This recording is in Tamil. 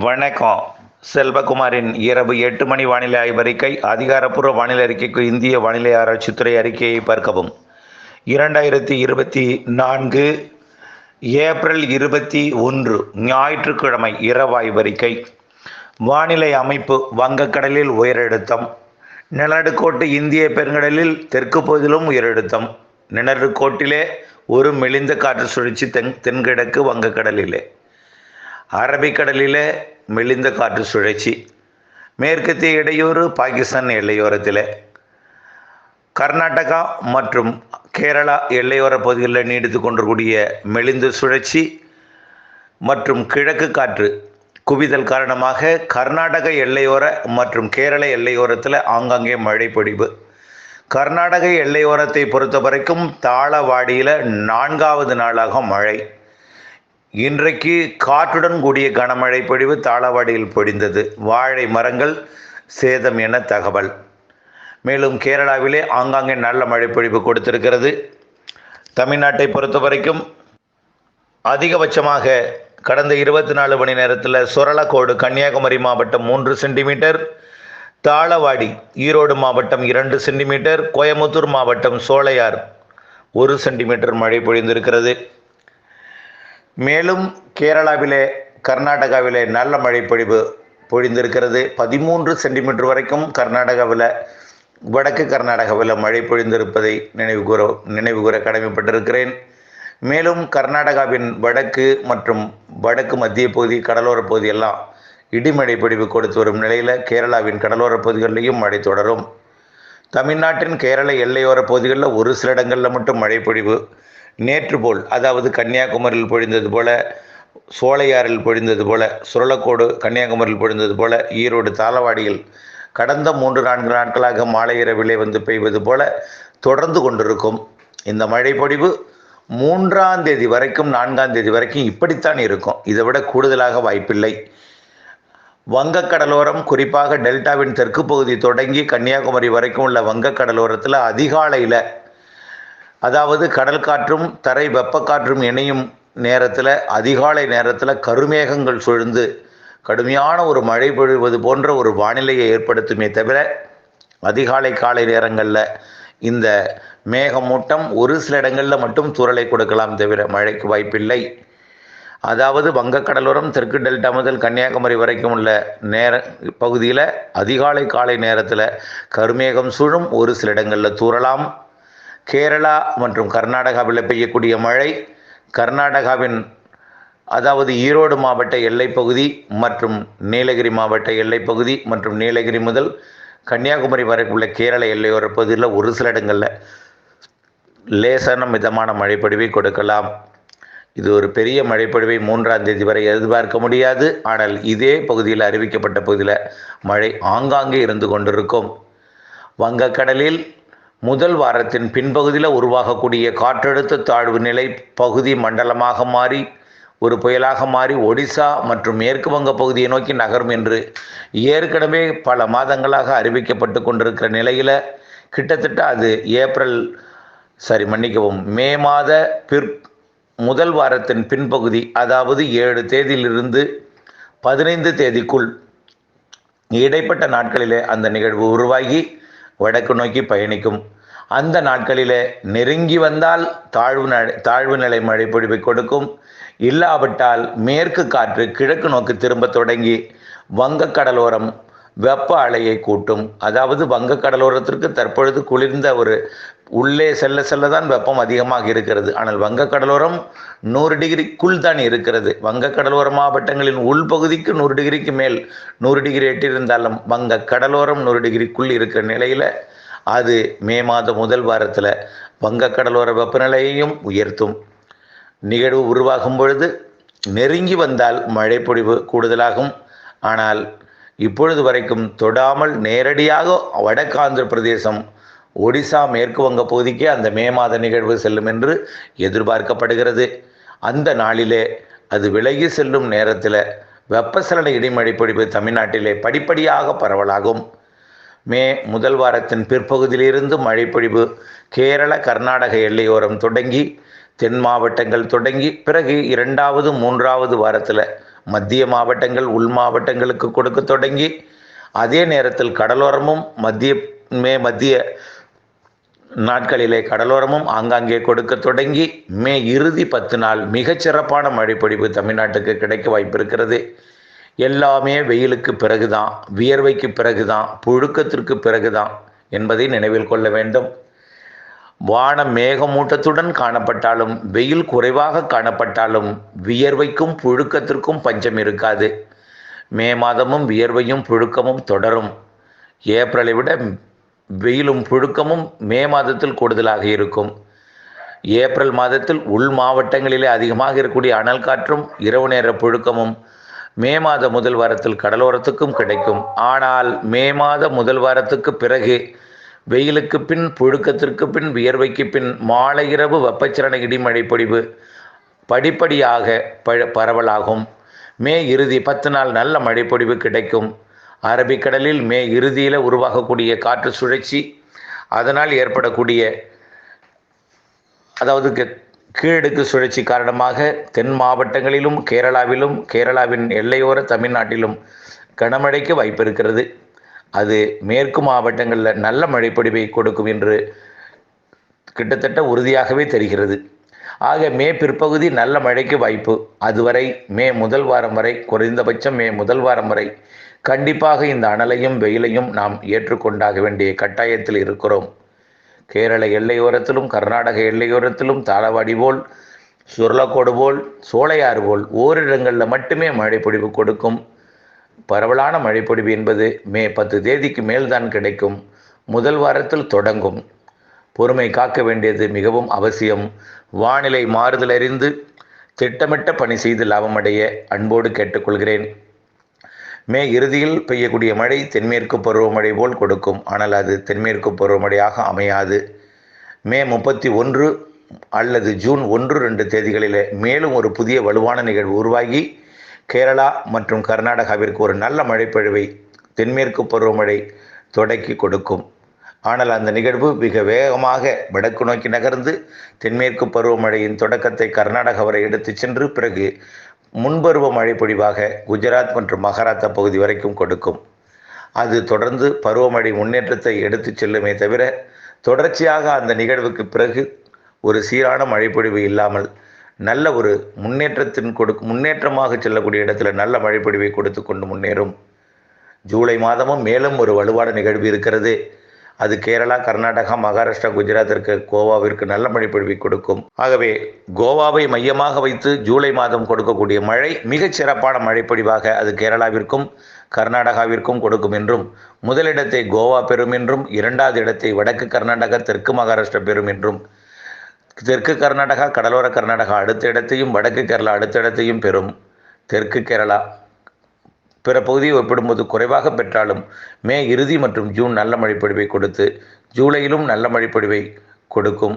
வணக்கம். செல்வகுமாரின் இரவு எட்டு மணி வானிலை ஆய்வறிக்கை அதிகாரப்பூர்வ வானிலை அறிக்கைக்கு இந்திய வானிலை ஆராய்ச்சித்துறை அறிக்கையை பார்க்கவும். இரண்டாயிரத்தி இருபத்தி நான்கு ஏப்ரல் இருபத்தி ஒன்று ஞாயிற்றுக்கிழமை இரவு ஆய்வறிக்கை வானிலை அமைப்பு வங்கக்கடலில் உயரழுத்தம். நிலநடுக்கோட்டு இந்திய பெருங்கடலில் தெற்கு பகுதியிலும் உயரழுத்தம். நிலநடுக்கோட்டிலே ஒரு மெலிந்த காற்று சுழற்சி தென் தென்கிழக்கு வங்கக்கடலிலே. அரபிக்கடலிலே மெலிந்த காற்று சுழற்சி மேற்கத்திய இடையூறு பாகிஸ்தான் எல்லையோரத்தில். கர்நாடகா மற்றும் கேரளா எல்லையோர பகுதிகளில் நீடித்து கொண்டிருக்கூடிய மெலிந்த சுழற்சி மற்றும் கிழக்கு காற்று குவிதல் காரணமாக கர்நாடக எல்லையோர மற்றும் கேரள எல்லையோரத்தில் ஆங்காங்கே மழை பொழிவு. கர்நாடக எல்லையோரத்தை பொறுத்த வரைக்கும் தாளவாடியில் நான்காவது நாளாக மழை. இன்றைக்கு காற்றுடன் கூடிய கனமழை பொழிவு தாளவாடியில் பொழிந்தது. வாழை மரங்கள் சேதம் என தகவல். மேலும் கேரளாவிலே ஆங்காங்கே நல்ல மழை பொழிவு கொடுத்திருக்கிறது. தமிழ்நாட்டை பொறுத்த வரைக்கும் அதிகபட்சமாக கடந்த இருபத்தி நாலு மணி நேரத்தில் சுரளக்கோடு கன்னியாகுமரி மாவட்டம் மூன்று சென்டிமீட்டர் தாளவாடி ஈரோடு மாவட்டம் இரண்டு சென்டிமீட்டர் கோயமுத்தூர் மாவட்டம் சோலையார் ஒரு சென்டிமீட்டர் மழை பொழிந்திருக்கிறது. மேலும் கேரளாவிலே கர்நாடகாவிலே நல்ல மழை பொழிவு பொழிந்திருக்கிறது. பதிமூன்று சென்டிமீட்டர் வரைக்கும் கர்நாடகாவில் வடக்கு கர்நாடகாவில் மழை பொழிந்திருப்பதை நினைவு கூற நினைவு கூற கடமைப்பட்டிருக்கிறேன். மேலும் கர்நாடகாவின் வடக்கு மற்றும் வடக்கு மத்திய பகுதி கடலோர பகுதியெல்லாம் இடிமழை பொழிவு கொடுத்து வரும் நிலையில் கேரளாவின் கடலோர பகுதிகளிலையும் மழை தொடரும். தமிழ்நாட்டின் கேரள எல்லையோர பகுதிகளில் ஒரு சில இடங்களில் மட்டும் மழை பொழிவு நேற்று போல் அதாவது கன்னியாகுமரியில் பொழிந்தது போல சோலையாறில் பொழிந்தது போல சுரளக்கோடு கன்னியாகுமரியில் பொழிந்தது போல ஈரோடு தாளவாடியில் கடந்த மூன்று நான்கு நாட்களாக மாலை இரவிலே வந்து பெய்வது போல தொடர்ந்து கொண்டிருக்கும் இந்த மழைப்பொழிவு மூன்றாம் தேதி வரைக்கும் நான்காம் தேதி வரைக்கும் இப்படித்தான் இருக்கும். இதை விட கூடுதலாக வாய்ப்பில்லை. வங்கக்கடலோரம் குறிப்பாக டெல்டாவின் தெற்கு பகுதி தொடங்கி கன்னியாகுமரி வரைக்கும் உள்ள வங்கக்கடலோரத்தில் அதிகாலையில் அதாவது கடல் காற்றும் தரை வெப்பக்காற்றும் இணையும் நேரத்தில் அதிகாலை நேரத்தில் கருமேகங்கள் சூழ்ந்து கடுமையான ஒரு மழை பொழிவது போன்ற ஒரு வானிலையை ஏற்படுத்துமே தவிர அதிகாலை காலை நேரங்களில் இந்த மேகமூட்டம் ஒரு சில இடங்களில் மட்டும் தூரலை கொடுக்கலாம் தவிர மழைக்கு வாய்ப்பில்லை. அதாவது வங்கக்கடலோரம் தெற்கு டெல்டா முதல் கன்னியாகுமரி வரைக்கும் உள்ள நேர பகுதியில் அதிகாலை காலை நேரத்தில் கருமேகம் சூழும் ஒரு சில இடங்களில் தூறலாம். கேரளா மற்றும் கர்நாடகாவில் பெய்யக்கூடிய மழை கர்நாடகாவின் அதாவது ஈரோடு மாவட்ட எல்லைப்பகுதி மற்றும் நீலகிரி மாவட்ட எல்லைப்பகுதி மற்றும் நீலகிரி முதல் கன்னியாகுமரி வரை உள்ள கேரள எல்லையோர பகுதியில் ஒரு சில இடங்களில் லேசான மிதமான மழைப்பொழிவை கொடுக்கலாம். இது ஒரு பெரிய மழைப்பொழிவை மூன்றாம் தேதி வரை எதிர்பார்க்க முடியாது. ஆனால் இதே பகுதியில் அறிவிக்கப்பட்ட பகுதியில் மழை ஆங்காங்கே இருந்து கொண்டிருக்கும். வங்கக்கடலில் முதல் வாரத்தின் பின்பகுதியில் உருவாகக்கூடிய காற்றழுத்த தாழ்வு நிலை பகுதி மண்டலமாக மாறி ஒரு புயலாக மாறி ஒடிசா மற்றும் மேற்கு வங்க பகுதியை நோக்கி நகரும் என்று ஏற்கனவே பல மாதங்களாக அறிவிக்கப்பட்டு கொண்டிருக்கிற நிலையில் கிட்டத்தட்ட அது ஏப்ரல் சரி மன்னிக்கவும் மே மாத பிற் முதல் வாரத்தின் பின்பகுதி அதாவது ஏழு தேதியிலிருந்து பதினைந்து தேதிக்குள் இடைப்பட்ட நாட்களிலே அந்த நிகழ்வு உருவாகி வடக்கு நோக்கி பயணிக்கும். அந்த நாட்களிலே நெருங்கி வந்தால் தாழ்வு தாழ்வு நிலை மழை பொழிவை கொடுக்கும். இல்லாவிட்டால் மேற்கு காற்று கிழக்கு நோக்கி திரும்ப தொடங்கி வங்கக்கடலோரம் வெப்ப அலையை கூட்டும். அதாவது வங்கக்கடலோரத்திற்கு தற்பொழுது குளிர்ந்த ஒரு உள்ளே செல்ல செல்ல தான் வெப்பம் அதிகமாக இருக்கிறது. ஆனால் வங்கக்கடலோரம் நூறு டிகிரிக்குள் தான் இருக்கிறது. வங்கக்கடலோர மாவட்டங்களின் உள்பகுதிக்கு நூறு டிகிரிக்கு மேல் நூறு டிகிரி எட்டிருந்தாலும் வங்க கடலோரம் நூறு டிகிரிக்குள் இருக்கிற நிலையில் அது மே மாதம் முதல் வாரத்தில் வங்கக்கடலோர வெப்பநிலையையும் உயர்த்தும். நிகழ்வு உருவாகும் பொழுது நெருங்கி வந்தால் மழை பொழிவு கூடுதலாகும். ஆனால் இப்பொழுது வரைக்கும் தொடாமல் நேரடியாக வடக்கு ஆந்திர பிரதேசம் ஒடிசா மேற்கு வங்க பகுதிக்கு அந்த மே மாத நிகழ்வு செல்லும் என்று எதிர்பார்க்கப்படுகிறது. அந்த நாளிலே அது விலகி செல்லும் நேரத்தில் வெப்பசலன இடிமழை பொழிவு தமிழ்நாட்டிலே படிப்படியாக பரவலாகும். மே முதல் வாரத்தின் பிற்பகுதியிலிருந்து மழைப்பொழிவு கேரள கர்நாடக எல்லையோரம் தொடங்கி தென் மாவட்டங்கள் தொடங்கி பிறகு இரண்டாவது மூன்றாவது வாரத்தில் மத்திய மாவட்டங்கள் உள் மாவட்டங்களுக்கு கொடுக்க தொடங்கி அதே நேரத்தில் கடலோரமும் மத்திய மே மத்திய நாட்களிலே கடலோரமும் ஆங்காங்கே கொடுக்க தொடங்கி மே இறுதி பத்து நாள் மிகச்சிறப்பான மழைப்பொழிவு தமிழ்நாட்டுக்கு கிடைக்க வாய்ப்பிருக்கிறது. எல்லாமே வெயிலுக்கு பிறகுதான் வியர்வைக்கு பிறகுதான் புழுக்கத்திற்கு பிறகுதான் என்பதை நினைவில் கொள்ள வேண்டும். வானம் மேகமூட்டத்துடன் காணப்பட்டாலும் வெயில் குறைவாக காணப்பட்டாலும் வியர்வைக்கும் புழுக்கத்திற்கும் பஞ்சம் இருக்காது. மே மாதமும் வியர்வையும் புழுக்கமும் தொடரும். ஏப்ரலை விட வெயிலும் புழுக்கமும் மே மாதத்தில் கூடுதலாக இருக்கும். ஏப்ரல் மாதத்தில் உள் மாவட்டங்களிலே அதிகமாக இருக்கக்கூடிய அனல் காற்றும் இரவு நேர புழுக்கமும் மே மாத முதல் வாரத்தில் கடலோரத்துக்கும் கிடைக்கும். ஆனால் மே மாத முதல் வாரத்துக்கு பிறகு வெயிலுக்கு பின் புழுக்கத்திற்கு பின் வியர்வைக்கு பின் மாலை இரவு வெப்பச்சலன இடிமழை பொழிவு படிப்படியாக ப பரவலாகும். மே இறுதி பத்து நாள் நல்ல மழைப்பொழிவு கிடைக்கும். அரபிக்கடலில் மே இறுதியில் உருவாகக்கூடிய காற்று சுழற்சி அதனால் ஏற்படக்கூடிய அதாவது கீழடுக்கு சுழற்சி காரணமாக தென் மாவட்டங்களிலும் கேரளாவிலும் கேரளாவின் எல்லையோர தமிழ்நாட்டிலும் கனமழைக்கு வாய்ப்பு இருக்கிறது. அது மேற்கு மாவட்டங்களில் நல்ல மழைப்பொழிவை கொடுக்கும் என்று கிட்டத்தட்ட உறுதியாகவே தெரிகிறது. ஆக மே பிற்பகுதி நல்ல மழைக்கு வாய்ப்பு. அதுவரை மே முதல் வாரம் வரை குறைந்தபட்சம் மே முதல் வாரம் வரை கண்டிப்பாக இந்த அனலையும் வெயிலையும் நாம் ஏற்றுக்கொண்டாக வேண்டிய கட்டாயத்தில் இருக்கிறோம். கேரள எல்லையோரத்திலும் கர்நாடக எல்லையோரத்திலும் தாளவாடி போல் சுருளக்கோடு போல் சோளையாறு போல் ஓரிடங்களில் மட்டுமே மழைப்பொழிவு கொடுக்கும். பரவலான மழைப்பொழிவு என்பது மே பத்து தேதிக்கு மேல்தான் கிடைக்கும். முதல் வாரத்தில் தொடங்கும். பொறுமை காக்க வேண்டியது மிகவும் அவசியம். வானிலை மாறுதல் அறிந்து திட்டமிட்ட பணி செய்து லாபமடைய அன்போடு கேட்டுக்கொள்கிறேன். மே இறுதியில் பெய்யக்கூடிய மழை தென்மேற்கு பருவமழை போல் கொடுக்கும். ஆனால் அது தென்மேற்கு பருவமழையாக அமையாது. மே முப்பத்தி ஒன்று அல்லது ஜூன் ஒன்று ரெண்டு தேதிகளில் மேலும் ஒரு புதிய வலுவான நிகழ்வு உருவாகி கேரளா மற்றும் கர்நாடகாவிற்கு ஒரு நல்ல மழைப்பொழிவை தென்மேற்கு பருவமழை தொடக்கி கொடுக்கும். ஆனால் அந்த நிகழ்வு மிக வேகமாக வடக்கு நோக்கி நகர்ந்து தென்மேற்கு பருவமழையின் தொடக்கத்தை கர்நாடகா வரை எடுத்துச் சென்று பிறகு முன்பருவ மழை பொழிவாக குஜராத் மற்றும் மகாராஷ்டிரா பகுதி வரைக்கும் கொடுக்கும். அது தொடர்ந்து பருவமழை முன்னேற்றத்தை எடுத்துச் செல்லுமே தவிர தொடர்ச்சியாக அந்த நிகழ்வுக்கு பிறகு ஒரு சீரான மழைப்பொழிவு இல்லாமல் நல்ல ஒரு முன்னேற்றத்தின் கொடு முன்னேற்றமாக செல்லக்கூடிய இடத்துல நல்ல மழைப்பொழிவை கொடுத்து கொண்டு முன்னேறும். ஜூலை மாதமும் மேலும் ஒரு வலுவான நிகழ்வு இருக்கிறது. அது கேரளா கர்நாடகா மகாராஷ்டிரா குஜராத்திற்கு கோவாவிற்கு நல்ல மழைப்பொழிவை கொடுக்கும். ஆகவே கோவாவை மையமாக வைத்து ஜூலை மாதம் கொடுக்கக்கூடிய மழை மிகச் சிறப்பான மழைப்பொழிவாக அது கேரளாவிற்கும் கர்நாடகாவிற்கும் கொடுக்கும் என்றும் முதலிடத்தை கோவா பெறும் என்றும் இரண்டாவது இடத்தை வடக்கு கர்நாடகா தெற்கு மகாராஷ்டிரா பெறும் என்றும் தெற்கு கர்நாடகா கடலோர கர்நாடகா அடுத்த இடத்தையும் வடக்கு கேரளா அடுத்த இடத்தையும் பெறும். தெற்கு கேரளா. பிற பகுதியை ஒப்பிடும்போது குறைவாக பெற்றாலும் மே இறுதி மற்றும் ஜூன் நல்ல மழைப்பொழிவை கொடுத்து ஜூலையிலும் நல்ல மழைப்பொழிவை கொடுக்கும்.